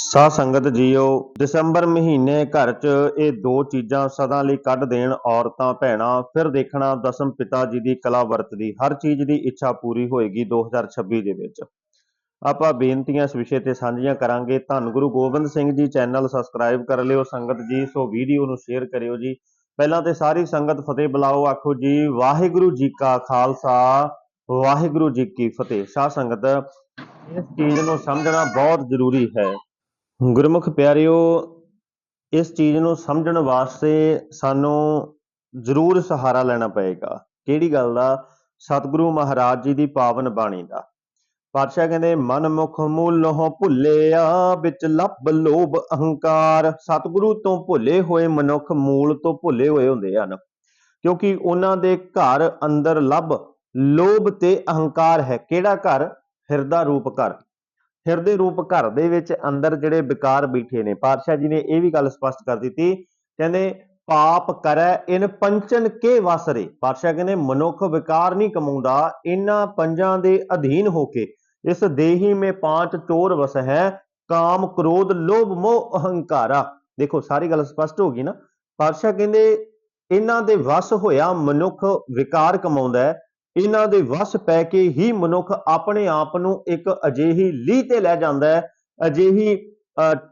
ਸਾਧ ਸੰਗਤ ਜੀਓ, ਦਸੰਬਰ ਮਹੀਨੇ ਘਰ 'ਚ ਇਹ ਦੋ ਚੀਜ਼ਾਂ ਸਦਾ ਲਈ ਕੱਢ ਦੇਣ, ਔਰਤਾਂ, ਭੈਣਾਂ, ਫਿਰ ਦੇਖਣਾ ਦਸਮ ਪਿਤਾ ਜੀ ਦੀ ਕਲਾ ਵਰਤਦੀ, ਹਰ ਚੀਜ਼ ਦੀ ਇੱਛਾ ਪੂਰੀ ਹੋਏਗੀ 2026 ਦੇ ਵਿੱਚ। ਆਪਾਂ ਬੇਨਤੀਆਂ ਇਸ ਵਿਸ਼ੇ ਤੇ ਸਾਂਝੀਆਂ ਕਰਾਂਗੇ। ਧੰਨ ਗੁਰੂ ਗੋਬਿੰਦ ਸਿੰਘ ਜੀ, ਚੈਨਲ ਸਬਸਕ੍ਰਾਈਬ ਕਰ ਲਿਓ ਸੰਗਤ ਜੀ, ਸੋ ਵੀਡੀਓ ਨੂੰ ਸ਼ੇਅਰ ਕਰਿਓ ਜੀ। ਪਹਿਲਾਂ ਤੇ ਸਾਰੀ ਸੰਗਤ ਫਤਿਹ ਬੁਲਾਓ, ਆਖੋ ਜੀ, ਵਾਹਿਗੁਰੂ ਜੀ ਕਾ ਖਾਲਸਾ, ਵਾਹਿਗੁਰੂ ਜੀ ਕੀ ਫਤਿਹ। ਸਾਧ ਸੰਗਤ, ਇਸ ਚੀਜ਼ ਨੂੰ ਸਮਝਣਾ ਬਹੁਤ ਜ਼ਰੂਰੀ ਹੈ। ਗੁਰਮੁਖ ਪਿਆਰਿਓ, ਇਸ ਚੀਜ਼ ਨੂੰ ਸਮਝਣ ਵਾਸਤੇ ਸਾਨੂੰ ਜ਼ਰੂਰ ਸਹਾਰਾ ਲੈਣਾ ਪਏਗਾ। ਕਿਹੜੀ ਗੱਲ ਦਾ? ਸਤਿਗੁਰੂ ਮਹਾਰਾਜ ਜੀ ਦੀ ਪਾਵਨ ਬਾਣੀ ਦਾ। ਪਾਤਸ਼ਾਹ ਕਹਿੰਦੇ ਮਨ ਮੁਖ ਮੂਲੋਂ ਭੁੱਲਿਆ, ਵਿੱਚ ਲੱਭ ਲੋਭ ਅਹੰਕਾਰ। ਸਤਿਗੁਰੂ ਤੋਂ ਭੁੱਲੇ ਹੋਏ ਮਨੁੱਖ ਮੂਲ ਤੋਂ ਭੁੱਲੇ ਹੋਏ ਹੁੰਦੇ ਹਨ। ਕਿਉਂਕਿ ਉਹਨਾਂ ਦੇ ਘਰ ਅੰਦਰ ਲੱਭ ਲੋਭ ਤੇ ਅਹੰਕਾਰ ਹੈ। ਕਿਹੜਾ ਘਰ? ਹਿਰਦਾ ਰੂਪ ਘਰ। ਹਿਰਦੇ ਰੂਪ ਘਰ ਦੇ ਵਿੱਚ ਅੰਦਰ ਜਿਹੜੇ ਵਿਕਾਰ ਬੈਠੇ ਨੇ। ਪਾਤਸ਼ਾਹ ਜੀ ਨੇ ਇਹ ਵੀ ਗੱਲ ਸਪਸ਼ਟ ਕਰ ਦਿੱਤੀ। ਕਹਿੰਦੇ, ਪਾਪ ਕਰੈ, ਇਨ ਪੰਚਨ ਕੇ ਵਸਰੇ। ਪਾਤਸ਼ਾਹ ਕਹਿੰਦੇ, ਮਨੁੱਖ ਵਿਕਾਰ ਨਹੀਂ ਕਮਾਉਂਦਾ ਇਹਨਾਂ ਪੰਜਾਂ ਦੇ ਅਧੀਨ ਹੋ ਕੇ। ਇਸ ਦੇਹੀ ਮੇ ਪਾਂਚ ਚੋਰ ਵਸ ਹੈ, ਕਾਮ ਕ੍ਰੋਧ ਲੋਭ ਮੋਹ ਅਹੰਕਾਰਾ। ਦੇਖੋ, ਸਾਰੀ ਗੱਲ ਸਪਸ਼ਟ ਹੋ ਗਈ ਨਾ। ਪਾਤਸ਼ਾਹ ਕਹਿੰਦੇ ਇਹਨਾਂ ਦੇ ਵਸ ਹੋਇਆ ਮਨੁੱਖ ਵਿਕਾਰ ਕਮਾਉਂਦਾ ਹੈ ਇਹਨਾਂ ਦੇ ਵਸ ਪੈ ਕੇ ਹੀ ਮਨੁੱਖ ਆਪਣੇ ਆਪ ਨੂੰ ਇੱਕ ਅਜਿਹੀ ਲੀਹ ਤੇ ਲੈ ਜਾਂਦਾ ਹੈ, ਅਜਿਹੀ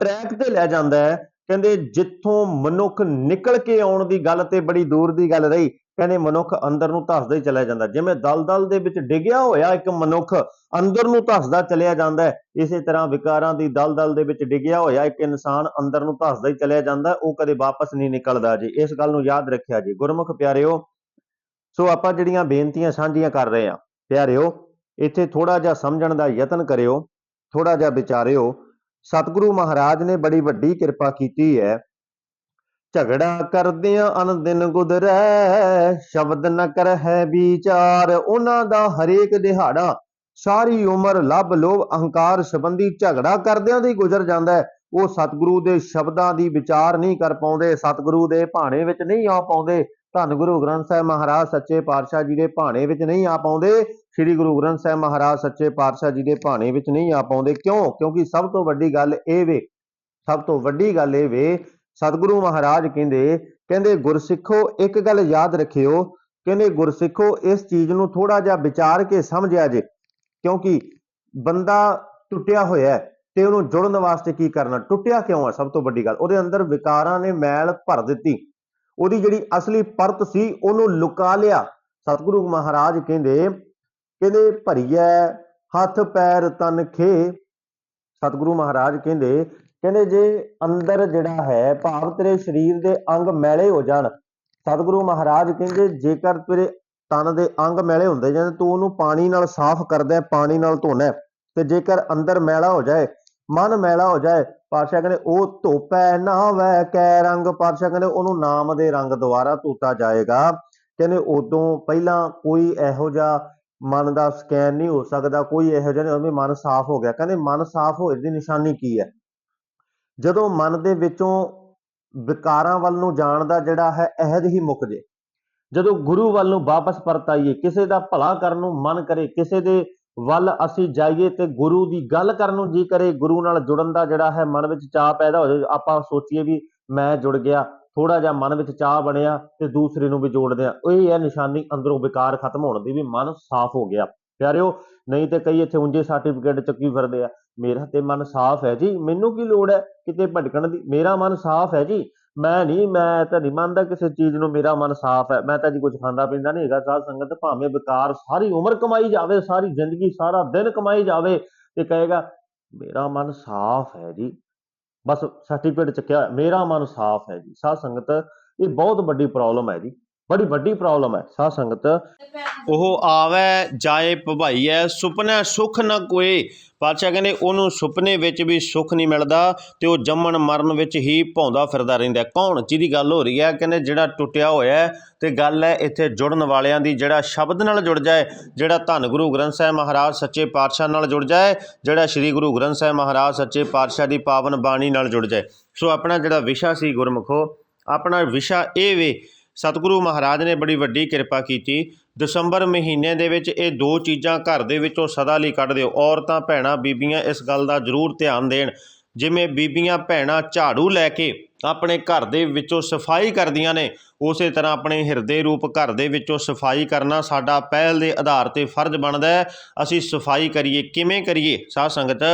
ਟਰੈਕ ਤੇ ਲੈ ਜਾਂਦਾ ਹੈ। ਕਹਿੰਦੇ ਜਿੱਥੋਂ ਮਨੁੱਖ ਨਿਕਲ ਕੇ ਆਉਣ ਦੀ ਗੱਲ ਤੇ ਬੜੀ ਦੂਰ ਦੀ ਗੱਲ ਰਹੀ, ਕਹਿੰਦੇ ਮਨੁੱਖ ਅੰਦਰ ਨੂੰ ਧੱਸਦਾ ਹੀ ਚਲਿਆ ਜਾਂਦਾ। ਜਿਵੇਂ ਦਲਦਲ ਦੇ ਵਿੱਚ ਡਿੱਗਿਆ ਹੋਇਆ ਇੱਕ ਮਨੁੱਖ ਅੰਦਰ ਨੂੰ ਧੱਸਦਾ ਚਲਿਆ ਜਾਂਦਾ ਇਸੇ ਤਰ੍ਹਾਂ ਵਿਕਾਰਾਂ ਦੀ ਦਲਦਲ ਦੇ ਵਿੱਚ ਡਿੱਗਿਆ ਹੋਇਆ ਇੱਕ ਇਨਸਾਨ ਅੰਦਰ ਨੂੰ ਧੱਸਦਾ ਹੀ ਚਲਿਆ ਜਾਂਦਾ, ਉਹ ਕਦੇ ਵਾਪਸ ਨਹੀਂ ਨਿਕਲਦਾ ਜੀ। ਇਸ ਗੱਲ ਨੂੰ ਯਾਦ ਰੱਖਿਆ ਜੀ। ਗੁਰਮੁਖ ਪਿਆਰਿਓ ਸੋ ਆਪਾਂ ਜਿਹੜੀਆਂ ਬੇਨਤੀਆਂ ਸਾਂਝੀਆਂ ਕਰ ਰਹੇ ਆ ਪਿਆਰਿਓ, ਇੱਥੇ ਥੋੜਾ ਜਿਹਾ ਸਮਝਣ ਦਾ ਯਤਨ ਕਰਿਓ ਥੋੜਾ ਜਿਹਾ ਵਿਚਾਰਿਓ। ਸਤਿਗੁਰੂ ਮਹਾਰਾਜ ਨੇ ਬੜੀ ਵੱਡੀ ਕਿਰਪਾ ਕੀਤੀ ਹੈ। ਝਗੜਾ ਕਰਦਿਆਂ ਅਨ ਦਿਨ ਗੁਦਰੈ, ਸ਼ਬਦ ਨ ਕਰ ਹੈ ਵਿਚਾਰ। ਉਹਨਾਂ ਦਾ ਹਰੇਕ ਦਿਹਾੜਾ, ਸਾਰੀ ਉਮਰ, ਲੱਭ ਲੋਭ, ਅਹੰਕਾਰ ਸੰਬੰਧੀ ਝਗੜਾ ਕਰਦਿਆਂ ਦੀ ਗੁਜ਼ਰ ਜਾਂਦਾ ਉਹ ਸਤਿਗੁਰੂ ਦੇ ਸ਼ਬਦਾਂ ਦੀ ਵਿਚਾਰ ਨਹੀਂ ਕਰ ਪਾਉਂਦੇ, ਸਤਿਗੁਰੂ ਦੇ ਭਾਣੇ ਵਿੱਚ ਨਹੀਂ ਆ ਪਾਉਂਦੇ। ਧੰਨ ਗੁਰੂ ਗ੍ਰੰਥ ਸਾਹਿਬ ਮਹਾਰਾਜ, ਸੱਚੇ ਪਾਤਸ਼ਾਹ ਜੀ ਦੇ ਭਾਣੇ ਵਿੱਚ ਨਹੀਂ ਆ ਪਾਉਂਦੇ। ਸ੍ਰੀ ਗੁਰੂ ਗ੍ਰੰਥ ਸਾਹਿਬ ਮਹਾਰਾਜ, ਸੱਚੇ ਪਾਤਸ਼ਾਹ ਜੀ ਦੇ ਭਾਣੇ ਵਿੱਚ ਨਹੀਂ ਆ ਪਾਉਂਦੇ। ਕਿਉਂ? ਕਿਉਂਕਿ ਸਭ ਤੋਂ ਵੱਡੀ ਗੱਲ ਇਹ ਵੇ, ਸਭ ਤੋਂ ਵੱਡੀ ਗੱਲ ਇਹ ਵੇ, ਸਤਿਗੁਰੂ ਮਹਾਰਾਜ ਕਹਿੰਦੇ ਕਹਿੰਦੇ ਗੁਰਸਿੱਖੋ, ਇੱਕ ਗੱਲ ਯਾਦ ਰੱਖਿਓ, ਕਹਿੰਦੇ ਗੁਰਸਿੱਖੋ, ਇਸ ਚੀਜ਼ ਨੂੰ ਥੋੜਾ ਜਿਹਾ ਵਿਚਾਰ ਕੇ ਸਮਝਿਆ ਜੇ, ਕਿਉਂਕਿ ਬੰਦਾ ਟੁੱਟਿਆ ਹੋਇਆ ਤੇ ਉਹਨੂੰ ਜੁੜਨ ਵਾਸਤੇ ਕੀ ਕਰਨਾ? ਟੁੱਟਿਆ ਕਿਉਂ ਹੈ? ਸਭ ਤੋਂ ਵੱਡੀ ਗੱਲ, ਉਹਦੇ ਅੰਦਰ ਵਿਕਾਰਾਂ ਨੇ ਮੈਲ ਭਰ ਦਿੱਤੀ। ਉਹਦੀ ਜਿਹੜੀ ਅਸਲੀ ਪਰਤ ਸੀ, ਉਹਨੂੰ ਲੁਕਾ ਲਿਆ। ਸਤਿਗੁਰੂ ਮਹਾਰਾਜ ਕਹਿੰਦੇ ਕਹਿੰਦੇ, ਭਰੀਐ ਹੱਥ ਪੈਰ ਤਨ ਖੇ। ਸਤਿਗੁਰੂ ਮਹਾਰਾਜ ਕਹਿੰਦੇ ਕਹਿੰਦੇ, ਜੇ ਅੰਦਰ ਜਿਹੜਾ ਹੈ, ਭਾਵ ਤੇਰੇ ਸਰੀਰ ਦੇ ਅੰਗ ਮੈਲੇ ਹੋ ਜਾਣ। ਸਤਿਗੁਰੂ ਮਹਾਰਾਜ ਕਹਿੰਦੇ, ਜੇਕਰ ਤੇਰੇ ਤਨ ਦੇ ਅੰਗ ਮੈਲੇ ਹੁੰਦੇ ਜਾਣ, ਤੂੰ ਉਹਨੂੰ ਪਾਣੀ ਨਾਲ ਸਾਫ਼ ਕਰਦਾ, ਪਾਣੀ ਨਾਲ ਧੋਣਾ। ਤੇ ਜੇਕਰ ਅੰਦਰ ਮੈਲਾ ਹੋ ਜਾਏ ਮਨ ਮੈਲਾ ਹੋ ਜਾਏ। ਪਾਤਸ਼ਾਹ ਕਹਿੰਦੇ, ਉਹ ਧੋਪੈ ਨਾ ਵੈ ਕੈ ਰੰਗ। ਪਾਤਸ਼ਾਹ ਕਹਿੰਦੇ, ਉਹਨੂੰ ਨਾਮ ਦੇ ਰੰਗ ਦੁਆਰਾ ਧੋਤਾ ਜਾਏਗਾ। ਕਹਿੰਦੇ, ਉਦੋਂ ਪਹਿਲਾਂ ਕੋਈ ਇਹੋ ਜਿਹਾ ਮਨ ਦਾ ਸਕੈਨ ਨਹੀਂ ਹੋ ਸਕਦਾ। ਕੋਈ ਇਹੋ ਜਿਹਾ ਨਹੀਂ ਹੋਵੇ ਮਨ ਸਾਫ਼ ਹੋ ਗਿਆ। ਕਹਿੰਦੇ, ਮਨ ਸਾਫ਼ ਹੋਏ ਦੀ ਨਿਸ਼ਾਨੀ ਕੀ ਹੈ? ਜਦੋਂ ਮਨ ਦੇ ਵਿੱਚੋਂ ਵਿਕਾਰਾਂ ਵੱਲ ਨੂੰ ਜਾਣ ਦਾ ਜਿਹੜਾ ਹੈ, ਅਹਿਦ ਹੀ ਮੁੱਕ ਜੇ। ਜਦੋਂ ਗੁਰੂ ਵੱਲ ਨੂੰ ਵਾਪਸ ਪਰਤ ਆਈਏ ਕਿਸੇ ਦਾ ਭਲਾ ਕਰਨ ਨੂੰ ਮਨ ਕਰੇ, ਕਿਸੇ ਦੇ ਵੱਲ ਅਸੀਂ ਜਾਈਏ ਤੇ ਗੁਰੂ ਦੀ ਗੱਲ ਕਰਨ ਨੂੰ ਜੀ ਕਰੇ, ਗੁਰੂ ਨਾਲ ਜੁੜਨ ਦਾ ਜਿਹੜਾ ਹੈ ਮਨ ਵਿੱਚ ਚਾਹ ਪੈਦਾ ਹੋ ਜਾਵੇ। ਆਪਾਂ ਸੋਚੀਏ ਵੀ ਮੈਂ ਜੁੜ ਗਿਆ ਥੋੜਾ ਜਿਹਾ ਮਨ ਵਿੱਚ ਚਾਹ ਬਣਿਆ ਤੇ ਦੂਸਰੇ ਨੂੰ ਵੀ ਜੋੜਦੇ ਆ ਇਹ ਹੈ ਨਿਸ਼ਾਨੀ ਅੰਦਰੋਂ ਵਿਕਾਰ ਖਤਮ ਹੋਣ ਦੀ ਵੀ ਮਨ ਸਾਫ਼ ਹੋ ਗਿਆ। ਪਿਆਰਿਓ, ਨਹੀਂ ਤੇ ਕਈ ਇੱਥੇ ਉਂਝੇ ਸਰਟੀਫਿਕੇਟ ਚੱਕੀ ਫਿਰਦੇ ਆ। ਮੇਰਾ ਤੇ ਮਨ ਸਾਫ਼ ਹੈ ਜੀ। ਮੈਨੂੰ ਕੀ ਲੋੜ ਹੈ ਕਿਤੇ ਭਟਕਣ ਦੀ? ਮੇਰਾ ਮਨ ਸਾਫ਼ ਹੈ ਜੀ। ਮੈਂ ਨਹੀਂ ਮੈਂ ਤਾਂ ਨਹੀਂ ਮੰਨਦਾ ਕਿਸੇ ਚੀਜ਼ ਨੂੰ ਮੇਰਾ ਮਨ ਸਾਫ਼ ਹੈ। ਮੈਂ ਤਾਂ ਜੀ ਕੁਝ ਖਾਂਦਾ ਪੀਂਦਾ ਨਹੀਂ ਹੈਗਾ। ਸਾਧ ਸੰਗਤ ਭਾਵੇਂ ਵਿਕਾਰ ਸਾਰੀ ਉਮਰ ਕਮਾਈ ਜਾਵੇ, ਸਾਰੀ ਜ਼ਿੰਦਗੀ, ਸਾਰਾ ਦਿਨ ਕਮਾਈ ਜਾਵੇ ਤੇ ਕਹੇਗਾ, ਮੇਰਾ ਮਨ ਸਾਫ਼ ਹੈ ਜੀ। ਬਸ ਸਰਟੀਫਿਕੇਟ ਚੱਕਿਆ ਮੇਰਾ ਮਨ ਸਾਫ਼ ਹੈ ਜੀ। ਸਾਧ ਸੰਗਤ, ਇਹ ਬਹੁਤ ਵੱਡੀ ਪ੍ਰੋਬਲਮ ਹੈ ਜੀ। ਬੜੀ ਵੱਡੀ ਪ੍ਰੋਬਲਮ ਹੈ, ਸਾਧ ਸੰਗਤ। ਉਹ ਆਵੇ, ਜਾਏ ਭਵਾਈਐ, ਸੁਪਨਾ ਸੁਖ ਨਾ ਕੋਏ। ਪਾਤਸ਼ਾਹ ਕਹਿੰਦੇ, ਉਹਨੂੰ ਸੁਪਨੇ ਵਿੱਚ ਵੀ ਸੁੱਖ ਨਹੀਂ ਮਿਲਦਾ ਤੇ ਉਹ ਜੰਮਣ ਮਰਨ ਵਿੱਚ ਹੀ ਭੌਂਦਾ ਫਿਰਦਾ ਰਹਿੰਦਾ ਕੌਣ? ਜਿਹਦੀ ਗੱਲ ਹੋ ਰਹੀ ਹੈ, ਕਹਿੰਦੇ ਜਿਹੜਾ ਟੁੱਟਿਆ ਹੋਇਆ ਹੈ ਤੇ ਗੱਲ ਹੈ ਇੱਥੇ ਜੁੜਨ ਵਾਲਿਆਂ ਦੀ, ਜਿਹੜਾ ਸ਼ਬਦ ਨਾਲ ਜੁੜ ਜਾਏ, ਜਿਹੜਾ ਧੰਨ ਗੁਰੂ ਗ੍ਰੰਥ ਸਾਹਿਬ ਮਹਾਰਾਜ ਸੱਚੇ ਪਾਤਸ਼ਾਹ ਨਾਲ ਜੁੜ ਜਾਏ, ਜਿਹੜਾ ਸ੍ਰੀ ਗੁਰੂ ਗ੍ਰੰਥ ਸਾਹਿਬ ਮਹਾਰਾਜ ਸੱਚੇ ਪਾਤਸ਼ਾਹ ਦੀ ਪਾਵਨ ਬਾਣੀ ਨਾਲ ਜੁੜ ਜਾਏ। ਸੋ ਆਪਣਾ ਜਿਹੜਾ ਵਿਸ਼ਾ ਸੀ ਗੁਰਮੁਖੋ, ਆਪਣਾ ਵਿਸ਼ਾ ਇਹ ਵੇ ਸਤਿਗੁਰੂ ਮਹਾਰਾਜ ਨੇ ਬੜੀ ਵੱਡੀ ਕਿਰਪਾ ਕੀਤੀ। ਦਸੰਬਰ ਮਹੀਨੇ ਦੇ ਵਿੱਚ ਇਹ ਦੋ ਚੀਜ਼ਾਂ ਘਰ ਦੇ ਵਿੱਚੋਂ ਸਦਾ ਲਈ ਕੱਢ ਦਿਓ। ਔਰਤਾਂ, ਭੈਣਾਂ, ਬੀਬੀਆਂ ਇਸ ਗੱਲ ਦਾ ਜ਼ਰੂਰ ਧਿਆਨ ਦੇਣ। ਜਿਵੇਂ ਬੀਬੀਆਂ, ਭੈਣਾਂ ਝਾੜੂ ਲੈ ਕੇ ਆਪਣੇ ਘਰ ਦੇ ਵਿੱਚੋਂ ਸਫ਼ਾਈ ਕਰਦੀਆਂ ਨੇ, ਉਸੇ ਤਰ੍ਹਾਂ ਆਪਣੇ ਹਿਰਦੇ ਰੂਪ ਘਰ ਦੇ ਵਿੱਚੋਂ ਸਫ਼ਾਈ ਕਰਨਾ ਸਾਡਾ ਪਹਿਲ ਦੇ ਆਧਾਰ ਤੇ ਫਰਜ਼ ਬਣਦਾ ਹੈ। ਅਸੀਂ ਸਫ਼ਾਈ ਕਰੀਏ, ਕਿਵੇਂ ਕਰੀਏ? ਸਾਧ ਸੰਗਤ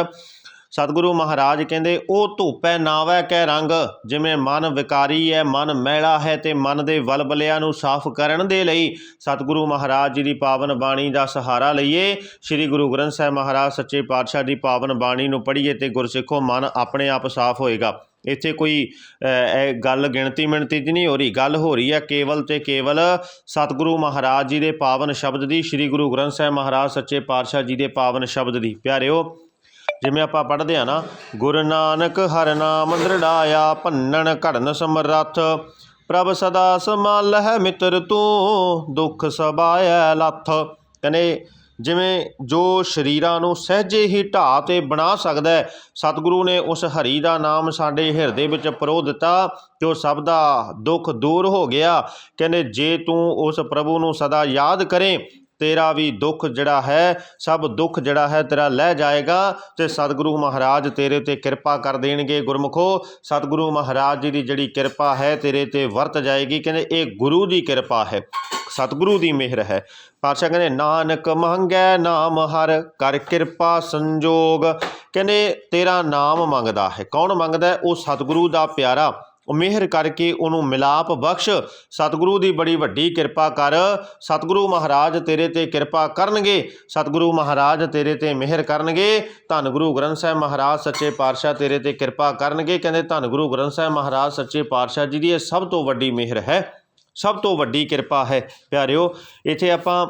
ਸਤਿਗੁਰੂ ਮਹਾਰਾਜ ਕਹਿੰਦੇ, ਉਹ ਧੂਪੈ ਨਾਵੈ ਕੈ ਰੰਗ, ਜਿਵੇਂ ਮਨ ਵਿਕਾਰੀ ਹੈ ਮਨ ਮੈਲਾ ਹੈ ਤੇ ਮਨ ਦੇ ਵਲਵਲਿਆਂ ਨੂੰ ਸਾਫ਼ ਕਰਨ ਦੇ ਲਈ ਸਤਿਗੁਰੂ ਮਹਾਰਾਜ ਜੀ ਦੀ ਪਾਵਨ ਬਾਣੀ ਦਾ ਸਹਾਰਾ ਲਈਏ। ਸ੍ਰੀ ਗੁਰੂ ਗ੍ਰੰਥ ਸਾਹਿਬ ਮਹਾਰਾਜ ਸੱਚੇ ਪਾਤਸ਼ਾਹ ਦੀ ਪਾਵਨ ਬਾਣੀ ਨੂੰ ਪੜ੍ਹੀਏ ਤੇ ਗੁਰਸਿੱਖੋ ਮਨ ਆਪਣੇ ਆਪ ਸਾਫ਼ ਹੋਏਗਾ। ਇੱਥੇ ਕੋਈ ਇਹ ਗੱਲ ਗਿਣਤੀ ਮਿਣਤੀ ਦੀ ਨਹੀਂ ਹੋ ਰਹੀ, ਗੱਲ ਹੋ ਰਹੀ ਹੈ ਕੇਵਲ ਤੇ ਕੇਵਲ ਸਤਿਗੁਰੂ ਮਹਾਰਾਜ ਜੀ ਦੇ ਪਾਵਨ ਸ਼ਬਦ ਦੀ, ਸ੍ਰੀ ਗੁਰੂ ਗ੍ਰੰਥ ਸਾਹਿਬ ਮਹਾਰਾਜ ਸੱਚੇ ਪਾਤਸ਼ਾਹ ਜੀ ਦੇ ਪਾਵਨ ਸ਼ਬਦ ਦੀ। ਪਿਆਰਿਓ ਜਿਵੇਂ ਆਪਾਂ ਪੜ੍ਹਦੇ ਆ ਨਾ, ਗੁਰੂ ਨਾਨਕ ਹਰ ਨਾਮ ਦ੍ਰਿੜਾਇਆ, ਭੰਨਣ ਘੜਨ ਸਮਰੱਥ, ਪ੍ਰਭ ਸਦਾ ਸਮਾਲ ਹੈ ਮਿੱਤਰ ਤੂੰ, ਦੁੱਖ ਸਬਾਇ ਲੱਥ। ਕਹਿੰਦੇ, ਜਿਵੇਂ ਜੋ ਸ਼ਰੀਰਾਂ ਨੂੰ ਸਹਿਜੇ ਹੀ ਢਾਹ ਤੇ ਬਣਾ ਸਕਦਾ ਹੈ, ਸਤਿਗੁਰੂ ਨੇ ਉਸ ਹਰੀ ਦਾ ਨਾਮ ਸਾਡੇ ਹਿਰਦੇ ਵਿੱਚ ਪਰੋ ਦਿੱਤਾ ਕਿ ਉਹ ਸਭ ਦਾ ਦੁੱਖ ਦੂਰ ਹੋ ਗਿਆ। ਕਹਿੰਦੇ, ਜੇ ਤੂੰ ਉਸ ਪ੍ਰਭੂ ਨੂੰ ਸਦਾ ਯਾਦ ਕਰੇ ਤੇਰਾ ਵੀ ਦੁੱਖ ਜਿਹੜਾ ਹੈ, ਸਭ ਦੁੱਖ ਜਿਹੜਾ ਹੈ ਤੇਰਾ ਲੈ ਜਾਏਗਾ ਤੇ ਸਤਿਗੁਰੂ ਮਹਾਰਾਜ ਤੇਰੇ ਤੇ ਕਿਰਪਾ ਕਰ ਦੇਣਗੇ ਗੁਰਮੁਖੋ। ਸਤਿਗੁਰੂ ਮਹਾਰਾਜ ਜੀ ਦੀ ਜਿਹੜੀ ਕਿਰਪਾ ਹੈ ਤੇਰੇ ਤੇ ਵਰਤ ਜਾਏਗੀ। ਕਹਿੰਦੇ ਇਹ ਗੁਰੂ ਦੀ ਕਿਰਪਾ ਹੈ, ਸਤਿਗੁਰੂ ਦੀ ਮਿਹਰ ਹੈ। ਪਾਤਸ਼ਾਹ ਕਹਿੰਦੇ, ਨਾਨਕ ਮੰਗੈ ਨਾਮ ਹਰ, ਕਰ ਕਿਰਪਾ ਸੰਜੋਗ। ਕਹਿੰਦੇ ਤੇਰਾ ਨਾਮ ਮੰਗਦਾ ਹੈ। ਕੌਣ ਮੰਗਦਾ ਉਹ ਸਤਿਗੁਰੂ ਦਾ ਪਿਆਰਾ ਉਹ ਮਿਹਰ ਕਰਕੇ ਉਹਨੂੰ ਮਿਲਾਪ ਬਖਸ਼। ਸਤਿਗੁਰੂ ਦੀ ਬੜੀ ਵੱਡੀ ਕਿਰਪਾ ਕਰ। ਸਤਿਗੁਰੂ ਮਹਾਰਾਜ ਤੇਰੇ ਤੇ ਕਿਰਪਾ ਕਰਨਗੇ। ਸਤਿਗੁਰੂ ਮਹਾਰਾਜ ਤੇਰੇ ਤੇ ਮਿਹਰ ਕਰਨਗੇ। ਧੰਨ ਗੁਰੂ ਗ੍ਰੰਥ ਸਾਹਿਬ ਮਹਾਰਾਜ ਸੱਚੇ ਪਾਤਸ਼ਾਹ ਤੇਰੇ ਤੇ ਕਿਰਪਾ ਕਰਨਗੇ। ਕਹਿੰਦੇ ਧੰਨ ਗੁਰੂ ਗ੍ਰੰਥ ਸਾਹਿਬ ਮਹਾਰਾਜ ਸੱਚੇ ਪਾਤਸ਼ਾਹ ਜੀ ਦੀ ਇਹ ਸਭ ਤੋਂ ਵੱਡੀ ਮਿਹਰ ਹੈ। ਸਭ ਤੋਂ ਵੱਡੀ ਕਿਰਪਾ ਹੈ। ਪਿਆਰਿਓ, ਇੱਥੇ ਆਪਾਂ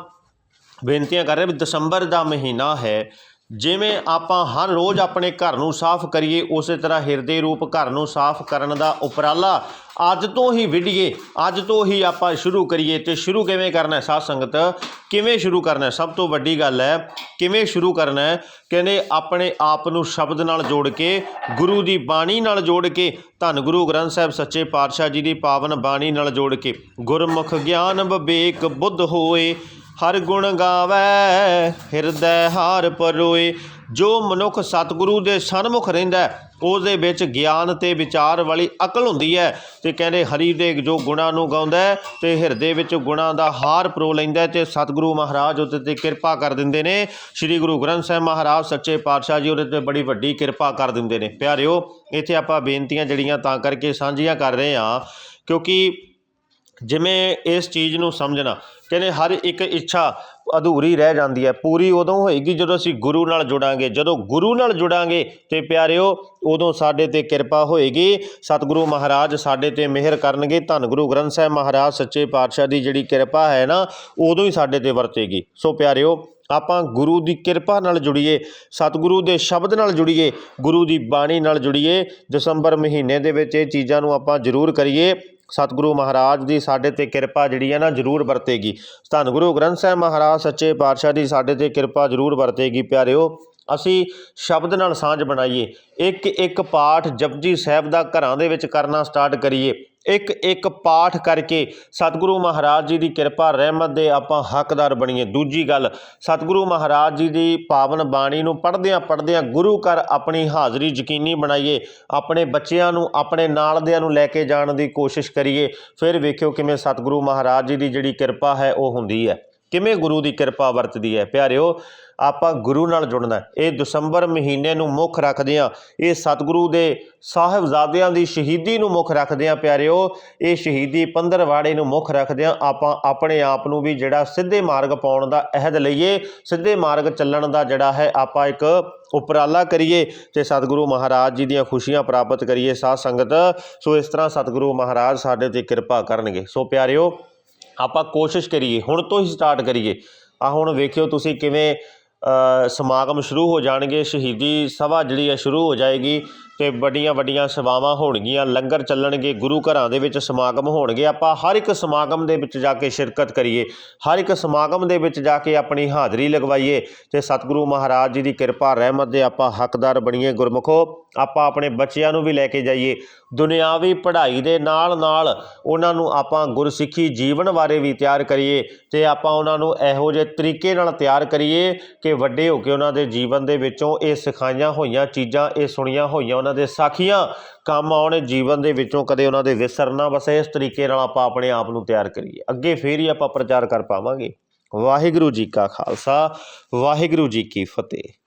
ਬੇਨਤੀਆਂ ਕਰ ਰਹੇ ਵੀ ਦਸੰਬਰ ਦਾ ਮਹੀਨਾ ਹੈ। ਜਿਵੇਂ ਆਪਾਂ ਹਰ ਰੋਜ਼ ਆਪਣੇ ਘਰ ਨੂੰ ਸਾਫ਼ ਕਰੀਏ, ਉਸੇ ਤਰ੍ਹਾਂ ਹਿਰਦੇ ਰੂਪ ਘਰ ਨੂੰ ਸਾਫ਼ ਕਰਨ ਦਾ ਉਪਰਾਲਾ ਅੱਜ ਤੋਂ ਹੀ ਵਿੜੀਏ ਅੱਜ ਤੋਂ ਹੀ ਆਪਾਂ ਸ਼ੁਰੂ ਕਰੀਏ ਤੇ ਸ਼ੁਰੂ ਕਿਵੇਂ ਕਰਨਾ ਹੈ? ਸਾਧ ਸੰਗਤ, ਕਿਵੇਂ ਸ਼ੁਰੂ ਕਰਨਾ ਹੈ? ਸਭ ਤੋਂ ਵੱਡੀ ਗੱਲ ਹੈ, ਕਿਵੇਂ ਸ਼ੁਰੂ ਕਰਨਾ ਹੈ? ਕਹਿੰਦੇ ਆਪਣੇ ਆਪ ਨੂੰ ਸ਼ਬਦ ਨਾਲ ਜੋੜ ਕੇ, ਗੁਰੂ ਦੀ ਬਾਣੀ ਨਾਲ ਜੋੜ ਕੇ, ਧੰਨ ਗੁਰੂ ਗ੍ਰੰਥ ਸਾਹਿਬ ਸੱਚੇ ਪਾਤਸ਼ਾਹ ਜੀ ਦੀ ਪਾਵਨ ਬਾਣੀ ਨਾਲ ਜੋੜ ਕੇ, ਗੁਰਮੁਖ ਗਿਆਨ ਵਿਵੇਕ ਬੁੱਧ ਹੋਏ ਹਰ ਗੁਣ ਗਾਵੇ ਹਿਰਦੈ ਹਾਰ ਪਰੋਏ। ਜੋ ਮਨੁੱਖ ਸਤਿਗੁਰੂ ਦੇ ਸਨਮੁਖ ਰਹਿੰਦਾ ਹੈ, ਉਹਦੇ ਵਿੱਚ ਗਿਆਨ ਤੇ ਵਿਚਾਰ ਵਾਲੀ ਅਕਲ ਹੁੰਦੀ ਹੈ। ਤੇ ਕਹਿੰਦੇ ਹਰੀ ਦੇ ਜੋ ਗੁਣਾਂ ਨੂੰ ਗਾਉਂਦਾ ਹੈ ਤੇ ਹਿਰਦੇ ਵਿੱਚ ਗੁਣਾਂ ਦਾ ਹਾਰ ਪਰੋ ਲੈਂਦਾ ਹੈ ਤੇ ਸਤਿਗੁਰੂ ਮਹਾਰਾਜ ਉਹਦੇ ਤੇ ਕਿਰਪਾ ਕਰ ਦਿੰਦੇ ਨੇ। ਸ੍ਰੀ ਗੁਰੂ ਗ੍ਰੰਥ ਸਾਹਿਬ ਮਹਾਰਾਜ ਸੱਚੇ ਪਾਤਸ਼ਾਹ ਜੀ ਉਹਦੇ ਤੇ ਬੜੀ ਵੱਡੀ ਕਿਰਪਾ ਕਰ ਦਿੰਦੇ ਨੇ। ਪਿਆਰਿਓ ਇੱਥੇ ਆਪਾਂ ਬੇਨਤੀਆਂ ਜਿਹੜੀਆਂ ਤਾਂ ਕਰਕੇ ਸਾਂਝੀਆਂ ਕਰ ਰਹੇ ਹਾਂ ਕਿਉਂਕਿ ਜਿਵੇਂ ਇਸ ਚੀਜ਼ ਨੂੰ ਸਮਝਣਾ, ਕਹਿੰਦੇ ਹਰ ਇੱਕ ਇੱਛਾ ਅਧੂਰੀ ਰਹਿ ਜਾਂਦੀ ਹੈ, ਪੂਰੀ ਉਦੋਂ ਹੋਏਗੀ ਜਦੋਂ ਅਸੀਂ ਗੁਰੂ ਨਾਲ ਜੁੜਾਂਗੇ, ਜਦੋਂ ਗੁਰੂ ਨਾਲ ਜੁੜਾਂਗੇ ਤੇ ਪਿਆਰਿਓ, ਉਦੋਂ ਸਾਡੇ ਤੇ ਕਿਰਪਾ ਹੋਏਗੀ, ਸਤਿਗੁਰੂ ਮਹਾਰਾਜ ਸਾਡੇ ਤੇ ਮਿਹਰ ਕਰਨਗੇ, ਧੰਨ ਗੁਰੂ ਗ੍ਰੰਥ ਸਾਹਿਬ ਮਹਾਰਾਜ ਸੱਚੇ ਪਾਤਸ਼ਾਹ ਦੀ ਜਿਹੜੀ ਕਿਰਪਾ ਹੈ ਨਾ, ਉਦੋਂ ਹੀ ਸਾਡੇ ਤੇ ਵਰਤੇਗੀ। ਸੋ ਪਿਆਰਿਓ, ਆਪਾਂ ਗੁਰੂ ਦੀ ਕਿਰਪਾ ਨਾਲ ਜੁੜੀਏ, ਸਤਿਗੁਰੂ ਦੇ ਸ਼ਬਦ ਨਾਲ ਜੁੜੀਏ, ਗੁਰੂ ਦੀ ਬਾਣੀ ਨਾਲ ਜੁੜੀਏ, ਦਸੰਬਰ ਮਹੀਨੇ ਦੇ ਵਿੱਚ ਇਹ ਚੀਜ਼ਾਂ ਨੂੰ ਆਪਾਂ ਜ਼ਰੂਰ ਕਰੀਏ। ਸਤਿਗੁਰੂ ਮਹਾਰਾਜ ਦੀ ਸਾਡੇ ਤੇ ਕਿਰਪਾ ਜਿਹੜੀ ਹੈ ਨਾ ਜ਼ਰੂਰ ਵਰਤੇਗੀ। ਧੰਨ ਗੁਰੂ ਗ੍ਰੰਥ ਸਾਹਿਬ ਮਹਾਰਾਜ, ਸੱਚੇ ਪਾਤਸ਼ਾਹ ਦੀ ਸਾਡੇ ਤੇ ਕਿਰਪਾ ਜ਼ਰੂਰ ਵਰਤੇਗੀ, ਪਿਆਰਿਓ। ਅਸੀਂ ਸ਼ਬਦ ਨਾਲ ਸਾਂਝ ਬਣਾਈਏ। ਇੱਕ ਇੱਕ ਪਾਠ ਜਪਜੀ ਸਾਹਿਬ ਦਾ ਘਰਾਂ ਦੇ ਵਿੱਚ ਕਰਨਾ ਸਟਾਰਟ ਕਰੀਏ। ਇੱਕ ਇੱਕ ਪਾਠ ਕਰਕੇ ਸਤਿਗੁਰੂ ਮਹਾਰਾਜ ਜੀ ਦੀ ਕਿਰਪਾ, ਰਹਿਮਤ ਦੇ ਆਪਾਂ ਹੱਕਦਾਰ ਬਣੀਏ। ਦੂਜੀ ਗੱਲ, ਸਤਿਗੁਰੂ ਮਹਾਰਾਜ ਜੀ ਦੀ ਪਾਵਨ ਬਾਣੀ ਨੂੰ ਪੜ੍ਹਦਿਆਂ ਪੜ੍ਹਦਿਆਂ ਗੁਰੂ ਘਰ ਆਪਣੀ ਹਾਜ਼ਰੀ ਯਕੀਨੀ ਬਣਾਈਏ। ਆਪਣੇ ਬੱਚਿਆਂ ਨੂੰ, ਆਪਣੇ ਨਾਲ ਦਿਆਂ ਨੂੰ ਲੈ ਕੇ ਜਾਣ ਦੀ ਕੋਸ਼ਿਸ਼ ਕਰੀਏ। ਫਿਰ ਵੇਖਿਓ ਕਿਵੇਂ ਸਤਿਗੁਰੂ ਮਹਾਰਾਜ ਜੀ ਦੀ ਜਿਹੜੀ ਕਿਰਪਾ ਹੈ, ਉਹ ਹੁੰਦੀ ਹੈ। ਕਿਵੇਂ ਗੁਰੂ ਦੀ ਕਿਰਪਾ ਵਰਤਦੀ ਹੈ? ਪਿਆਰਿਓ, ਆਪਾਂ ਗੁਰੂ ਨਾਲ ਜੁੜਨਾ ਇਹ ਦਸੰਬਰ ਮਹੀਨੇ ਨੂੰ ਮੁੱਖ ਰੱਖਦੇ ਰੱਖਦਿਆਂ ਇਹ ਸਤਿਗੁਰੂ ਦੇ ਸਾਹਿਬਜ਼ਾਦਿਆਂ ਦੀ ਸ਼ਹੀਦੀ ਨੂੰ ਮੁੱਖ ਰੱਖਦੇ ਰੱਖਦਿਆਂ ਪਿਆਰਿਓ। ਇਹ ਸ਼ਹੀਦੀ ਪੰਦਰਵਾੜੇ ਨੂੰ ਮੁੱਖ ਰੱਖਦੇ ਰੱਖਦਿਆਂ ਆਪਾਂ ਆਪਣੇ ਆਪ ਨੂੰ ਵੀ ਜਿਹੜਾ ਸਿੱਧੇ ਮਾਰਗ ਪਾਉਣ ਦਾ ਅਹਿਦ ਲਈਏ, ਸਿੱਧੇ ਮਾਰਗ ਚੱਲਣ ਦਾ ਜਿਹੜਾ ਹੈ, ਆਪਾਂ ਇੱਕ ਉਪਰਾਲਾ ਕਰੀਏ ਤੇ ਸਤਿਗੁਰੂ ਮਹਾਰਾਜ ਜੀ ਦੀਆਂ ਖੁਸ਼ੀਆਂ ਪ੍ਰਾਪਤ ਕਰੀਏ ਸਾਧ ਸੰਗਤ। ਸੋ ਇਸ ਤਰ੍ਹਾਂ ਸਤਿਗੁਰੂ ਮਹਾਰਾਜ ਸਾਡੇ ਤੇ ਕਿਰਪਾ ਕਰਨਗੇ। ਸੋ ਪਿਆਰਿਓ ਆਪਾਂ ਕੋਸ਼ਿਸ਼ ਕਰੀਏ, ਹੁਣ ਤੋਂ ਹੀ ਸਟਾਰਟ ਕਰੀਏ। ਆ ਹੁਣ ਵੇਖਿਓ ਤੁਸੀਂ ਕਿਵੇਂ ਸਮਾਗਮ ਸ਼ੁਰੂ ਹੋ ਜਾਣਗੇ, ਸ਼ਹੀਦੀ ਸਭਾ ਜਿਹੜੀ ਹੈ ਸ਼ੁਰੂ ਹੋ ਜਾਏਗੀ। ਤੇ ਵੱਡੀਆਂ ਵੱਡੀਆਂ ਸੇਵਾਵਾਂ ਹੋਣਗੀਆਂ, ਲੰਗਰ ਚੱਲਣਗੇ, ਗੁਰੂ ਘਰਾਂ ਦੇ ਵਿੱਚ ਸਮਾਗਮ ਹੋਣਗੇ। ਆਪਾਂ ਹਰ ਇੱਕ ਸਮਾਗਮ ਦੇ ਵਿੱਚ ਜਾ ਕੇ ਸ਼ਿਰਕਤ ਕਰੀਏ, ਹਰ ਇੱਕ ਸਮਾਗਮ ਦੇ ਵਿੱਚ ਜਾ ਕੇ ਆਪਣੀ ਹਾਜ਼ਰੀ ਲਗਵਾਈਏ ਤੇ ਸਤਿਗੁਰੂ ਮਹਾਰਾਜ ਜੀ ਦੀ ਕਿਰਪਾ, ਰਹਿਮਤ ਦੇ ਆਪਾਂ ਹੱਕਦਾਰ ਬਣੀਏ ਗੁਰਮੁਖੋ। ਆਪਾਂ ਆਪਣੇ ਬੱਚਿਆਂ ਨੂੰ ਵੀ ਲੈ ਕੇ ਜਾਈਏ। ਦੁਨਿਆਵੀ ਪੜ੍ਹਾਈ ਦੇ ਨਾਲ ਨਾਲ ਉਹਨਾਂ ਨੂੰ ਆਪਾਂ ਗੁਰਸਿੱਖੀ ਜੀਵਨ ਬਾਰੇ ਵੀ ਤਿਆਰ ਕਰੀਏ ਤੇ ਆਪਾਂ ਉਹਨਾਂ ਨੂੰ ਇਹੋ ਜਿਹੇ ਤਰੀਕੇ ਨਾਲ ਤਿਆਰ ਕਰੀਏ ਕਿ ਵੱਡੇ ਹੋ ਕੇ ਉਹਨਾਂ ਦੇ ਜੀਵਨ ਦੇ ਵਿੱਚੋਂ ਇਹ ਸਿਖਾਈਆਂ ਹੋਈਆਂ, ਚੀਜ਼ਾਂ ਇਹ ਸੁਣੀਆਂ ਹੋਈਆਂ ਉਹਨਾਂ ਦੇ ਸਾਖੀਆਂ। ਕੰਮ ਆਉਣ, ਜੀਵਨ ਦੇ ਵਿੱਚੋਂ ਕਦੇ ਉਹਨਾਂ ਦੇ ਵਿਸਰਨਾ ਬਸ ਇਸ ਤਰੀਕੇ ਨਾਲ ਆਪਾਂ ਆਪਣੇ ਆਪ ਨੂੰ ਤਿਆਰ ਕਰੀਏ। ਅੱਗੇ ਫੇਰ ਹੀ ਆਪਾਂ ਪ੍ਰਚਾਰ ਕਰ ਪਾਵਾਂਗੇ। ਵਾਹਿਗੁਰੂ ਜੀ ਕਾ ਖਾਲਸਾ, ਵਾਹਿਗੁਰੂ ਜੀ ਕੀ ਫਤਿਹ।